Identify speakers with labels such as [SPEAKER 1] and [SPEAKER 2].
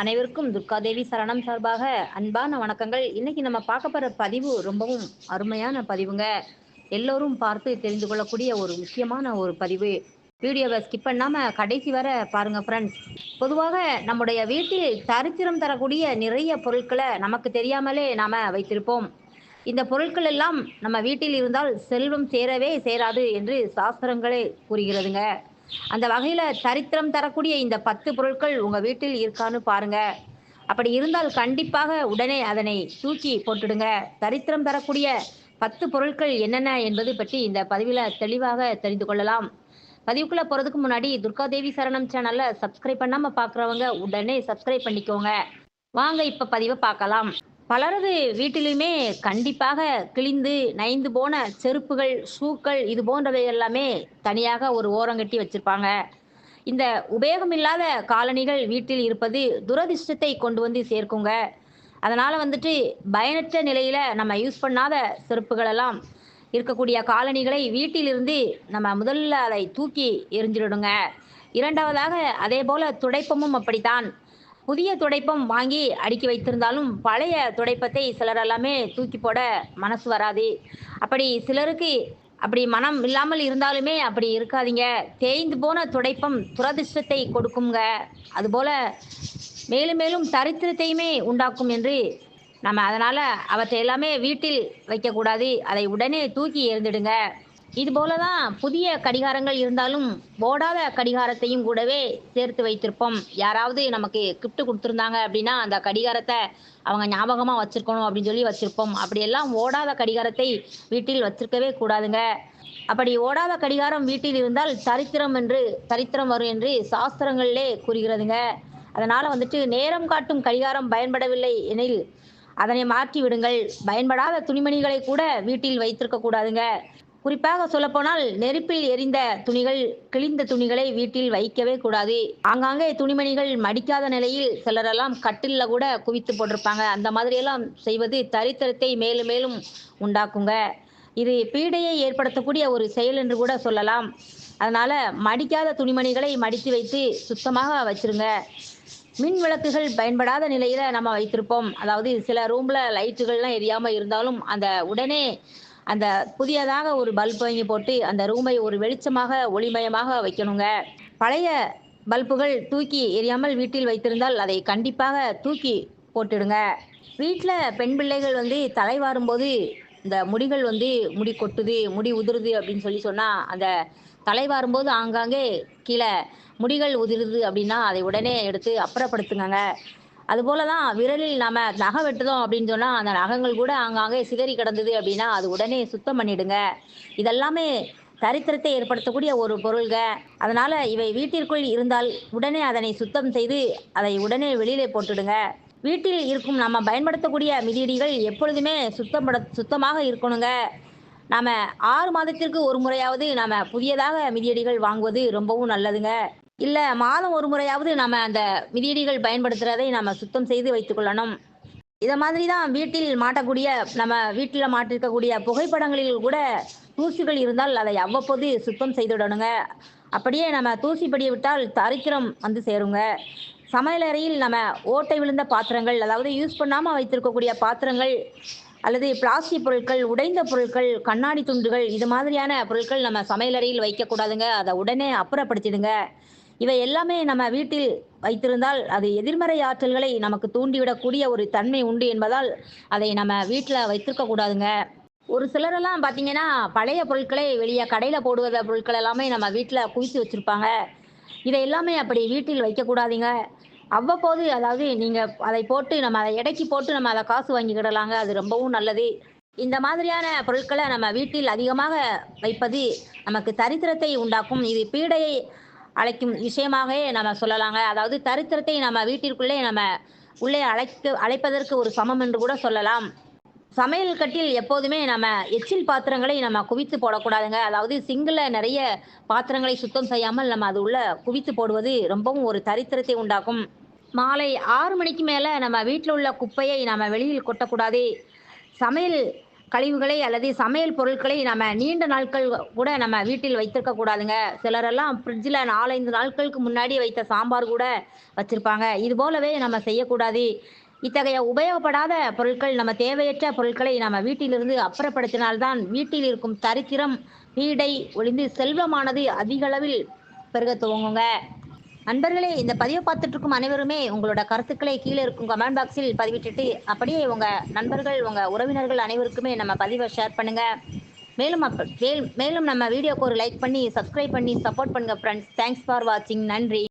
[SPEAKER 1] அனைவருக்கும் துர்காதேவி சரணம் சார்பாக அன்பான வணக்கங்கள். இன்னைக்கு நம்ம பார்க்க போற பதிவு ரொம்பவும் அருமையான பதிவுங்க. எல்லோரும் பார்த்து தெரிந்து கொள்ளக்கூடிய ஒரு முக்கியமான ஒரு பதிவு. வீடியோவை ஸ்கிப் பண்ணாம கடைசி வர பாருங்க ஃப்ரெண்ட்ஸ் பொதுவாக நம்முடைய வீட்டில் தரித்திரம் தரக்கூடிய நிறைய பொருட்களை நமக்கு தெரியாமலே நாம வைத்திருப்போம். இந்த பொருட்கள் எல்லாம் நம்ம வீட்டில் இருந்தால் செல்வம் சேரவே சேராது என்று சாஸ்திரங்களே கூறுகிறதுங்க. அந்த வகையில் தரித்திரம் தரக்கூடிய இந்த பத்து பொருட்கள் உங்கள் வீட்டில் இருக்கான்னு பாருங்க. அப்படி இருந்தால் கண்டிப்பாக உடனே அதனை தூக்கி போட்டுடுங்க. தரித்திரம் தரக்கூடிய பத்து பொருட்கள் என்னென்ன என்பது பற்றி இந்த பதிவில் தெளிவாக தெரிந்து கொள்ளலாம். பதிவுக்குள்ளே போகிறதுக்கு முன்னாடி துர்காதேவி சரணம் சேனலை சப்ஸ்கிரைப் பண்ணாமல் பார்க்குறவங்க உடனே சப்ஸ்கிரைப் பண்ணிக்கோங்க. வாங்க இப்போ பதிவை பார்க்கலாம். பலரது வீட்டிலுமே கண்டிப்பாக கிழிந்து நைந்து போன செருப்புகள் ஷூக்கள் இது போன்றவை எல்லாமே தனியாக ஒரு ஓரங்கட்டி வச்சிருப்பாங்க. இந்த உபயோகமில்லாத காலணிகள் வீட்டில் இருப்பது துரதிர்ஷ்டத்தை கொண்டு வந்து சேர்க்குங்க. அதனால் வந்துட்டு பயனற்ற நிலையில் நம்ம யூஸ் பண்ணாத செருப்புகள் எல்லாம் இருக்கக்கூடிய காலணிகளை வீட்டிலிருந்து நம்ம முதல்ல அதை தூக்கி எரிஞ்சிடுங்க இரண்டாவதாக அதே போல் துடைப்பமும் அப்படித்தான். புதிய துடைப்பம் வாங்கி அடுக்கி வைத்திருந்தாலும் பழைய துடைப்பத்தை சிலர் எல்லாமே தூக்கி போட மனசு வராது. அப்படி சிலருக்கு அப்படி மனம் இல்லாமல் இருந்தாலுமே அப்படி இருக்காதீங்க. தேய்ந்து போன துடைப்பம் துரதிர்ஷ்டத்தை கொடுக்குங்க. அதுபோல மேலும் மேலும் தரித்திரத்தையுமே உண்டாக்கும் என்று நம்ம அதனால் அவற்றை எல்லாமே வீட்டில் வைக்கக்கூடாது. அதை உடனே தூக்கி எறிந்துடுங்க. இது போல தான் புதிய கடிகாரங்கள் இருந்தாலும் ஓடாத கடிகாரத்தையும் கூடவே சேர்த்து வைத்திருப்போம். யாராவது நமக்கு கிஃப்ட் கொடுத்துருந்தாங்க அப்படின்னா அந்த கடிகாரத்தை அவங்க ஞாபகமாக வச்சிருக்கணும் அப்படின்னு சொல்லி வச்சிருப்போம். அப்படியெல்லாம் ஓடாத கடிகாரத்தை வீட்டில் வச்சிருக்கவே கூடாதுங்க. அப்படி ஓடாத கடிகாரம் வீட்டில் இருந்தால் சரித்திரம் என்று சரித்திரம் வரும் என்று சாஸ்திரங்களிலே கூறுகிறதுங்க. அதனால வந்துட்டு நேரம் காட்டும் கடிகாரம் பயன்படவில்லை எனில் அதனை மாற்றி விடுங்கள் பயன்படாத துணிமணிகளை கூட வீட்டில் வைத்திருக்க கூடாதுங்க. குறிப்பாக சொல்லப்போனால் நெருப்பில் எரிந்த துணிகள் கிழிந்த துணிகளை வீட்டில் வைக்கவே கூடாது. ஆங்காங்கே துணிமணிகள் மடிக்காத நிலையில் சிலரெல்லாம் கட்டில்ல கூட குவித்து போட்டிருப்பாங்க. அந்த மாதிரியெல்லாம் செய்வது தரித்திரத்தை மேலும் மேலும் உண்டாக்குங்க. இது பீடையை ஏற்படுத்தக்கூடிய ஒரு செயல் என்று கூட சொல்லலாம். அதனால மடிக்காத துணிமணிகளை மடித்து வைத்து சுத்தமாக வச்சிருங்க. மின் விளக்குகள் பயன்படாத நிலையில நம்ம வைத்திருப்போம். அதாவது சில ரூம்ல லைட்டுகள்லாம் எரியாம இருந்தாலும் அந்த உடனே அந்த புதியதாக ஒரு பல்ப் வாங்கி போட்டு அந்த ரூமை ஒரு வெளிச்சமாக ஒளிமயமாக வைக்கணுங்க. பழைய பல்புகள் தூக்கி எரியாமல் வீட்டில் வைத்திருந்தால் அதை கண்டிப்பாக தூக்கி போட்டுடுங்க. வீட்டில் பெண் பிள்ளைகள் வந்து தலை வாரும்போது இந்த முடிகள் வந்து முடி கொட்டுது முடி உதிருது அப்படின்னு சொல்லி சொன்னால் அந்த தலை வாரும்போது ஆங்காங்கே கீழே முடிகள் உதிருது அப்படின்னா அதை உடனே எடுத்து அப்புறப்படுத்துங்க அது தான் விரலில் நம்ம நகை வெட்டுதோம் அப்படின்னு சொன்னால் அந்த நகங்கள் கூட ஆங்காங்கே சிதறி கிடந்தது அப்படின்னா அது உடனே சுத்தம் பண்ணிடுங்க. இதெல்லாமே தரித்திரத்தை ஏற்படுத்தக்கூடிய ஒரு பொருள்க. அதனால இவை வீட்டிற்குள் இருந்தால் உடனே அதனை சுத்தம் செய்து அதை உடனே வெளியிலே போட்டுடுங்க. வீட்டில் இருக்கும் நம்ம பயன்படுத்தக்கூடிய மிதியடிகள் எப்பொழுதுமே சுத்தப்பட சுத்தமாக இருக்கணுங்க. நாம ஆறு மாதத்திற்கு ஒரு முறையாவது நாம புதியதாக மிதியடிகள் வாங்குவது ரொம்பவும் நல்லதுங்க. இல்ல மாதம் ஒரு முறையாவது நம்ம அந்த மிதியடிகள் பயன்படுத்துறதை நம்ம சுத்தம் செய்து வைத்துக் கொள்ளணும். இதை மாதிரி தான் வீட்டில் மாட்டக்கூடிய நம்ம வீட்டில் மாட்டிருக்கக்கூடிய புகைப்படங்களில் கூட தூசிகள் இருந்தால் அதை அவ்வப்போது சுத்தம் செய்துடணுங்க. அப்படியே நம்ம தூசி படிய விட்டால் தரித்திரம் வந்து சேருங்க. சமையலறையில் நம்ம ஓட்டை விழுந்த பாத்திரங்கள் அதாவது யூஸ் பண்ணாமல் வைத்திருக்கக்கூடிய பாத்திரங்கள் அல்லது பிளாஸ்டிக் பொருட்கள் உடைந்த பொருட்கள் கண்ணாடி துண்டுகள் இது மாதிரியான பொருட்கள் நம்ம சமையலறையில் வைக்கக்கூடாதுங்க. அதை உடனே அப்புறப்படுத்திடுங்க. இவை எல்லாமே நம்ம வீட்டில் வைத்திருந்தால் அது எதிர்மறை ஆற்றல்களை நமக்கு தூண்டிவிடக்கூடிய ஒரு தன்மை உண்டு என்பதால் அதை நம்ம வீட்டில் வைத்திருக்க கூடாதுங்க. ஒரு சிலரெல்லாம் பார்த்தீங்கன்னா பழைய பொருட்களை வெளியே கடையில் போடுவத பொருட்கள் எல்லாமே நம்ம வீட்டில் குவித்து வச்சுருப்பாங்க. இதை எல்லாமே அப்படி வீட்டில் வைக்கக்கூடாதுங்க அவ்வப்போது அதாவது நீங்கள் அதை போட்டு நம்ம அதை இடைக்கு போட்டு நம்ம அதை காசு வாங்கிக்கிடலாங்க. அது ரொம்பவும் நல்லது. இந்த மாதிரியான பொருட்களை நம்ம வீட்டில் அதிகமாக வைப்பது நமக்கு தரித்திரத்தை உண்டாக்கும். இது பீடையை அழைக்கும் விஷயமாகவே நம்ம சொல்லலாங்க. அதாவது தரித்திரத்தை நம்ம வீட்டிற்குள்ளே நம்ம உள்ளே அழைக்க அழைப்பதற்கு ஒரு சமம் என்று கூட சொல்லலாம். சமையல் கட்டில் எப்போதுமே நம்ம எச்சில் பாத்திரங்களை நம்ம குவித்து போடக்கூடாதுங்க. அதாவது சிங்கிளில் நிறைய பாத்திரங்களை சுத்தம் செய்யாமல் நம்ம அது உள்ள குவித்து போடுவது ரொம்பவும் ஒரு தரித்திரத்தை உண்டாக்கும். மாலை ஆறு மணிக்கு மேலே நம்ம வீட்டில் உள்ள குப்பையை நம்ம வெளியில் கொட்டக்கூடாது. சமையல் கழிவுகளை அல்லது சமையல் பொருட்களை நம்ம நீண்ட நாட்கள் கூட நம்ம வீட்டில் வைத்திருக்க கூடாதுங்க. சிலரெல்லாம் ஃப்ரிட்ஜில் நாலஞ்சு நாட்களுக்கு முன்னாடி வைத்த சாம்பார் கூட வச்சுருப்பாங்க. இது போலவே நம்ம செய்யக்கூடாது. இத்தகைய உபயோகப்படாத பொருட்கள் நம்ம தேவையற்ற பொருட்களை நம்ம வீட்டிலிருந்து அப்புறப்படுத்தினால்தான் வீட்டில் இருக்கும் தரித்திரம் வீடை ஒளிந்து செல்வமானது அதிகளவில் பெருக துவங்குங்க. நண்பர்களே இந்த பதிவை பார்த்துட்டு இருக்கும் அனைவருமே உங்களோட கருத்துக்களை கீழே இருக்கும் கமெண்ட் பாக்ஸில் பதிவிட்டுட்டு அப்படியே உங்க நண்பர்கள் உங்க உறவினர்கள் அனைவருக்குமே நம்ம பதிவை ஷேர் பண்ணுங்க. மேலும் அப்ப மேல்- மேலும் நம்ம வீடியோக்கு ஒரு லைக் பண்ணி சப்ஸ்கிரைப் பண்ணி சப்போர்ட் பண்ணுங்க ஃப்ரெண்ட்ஸ் தேங்க்ஸ் ஃபார் வாட்சிங் நன்றி.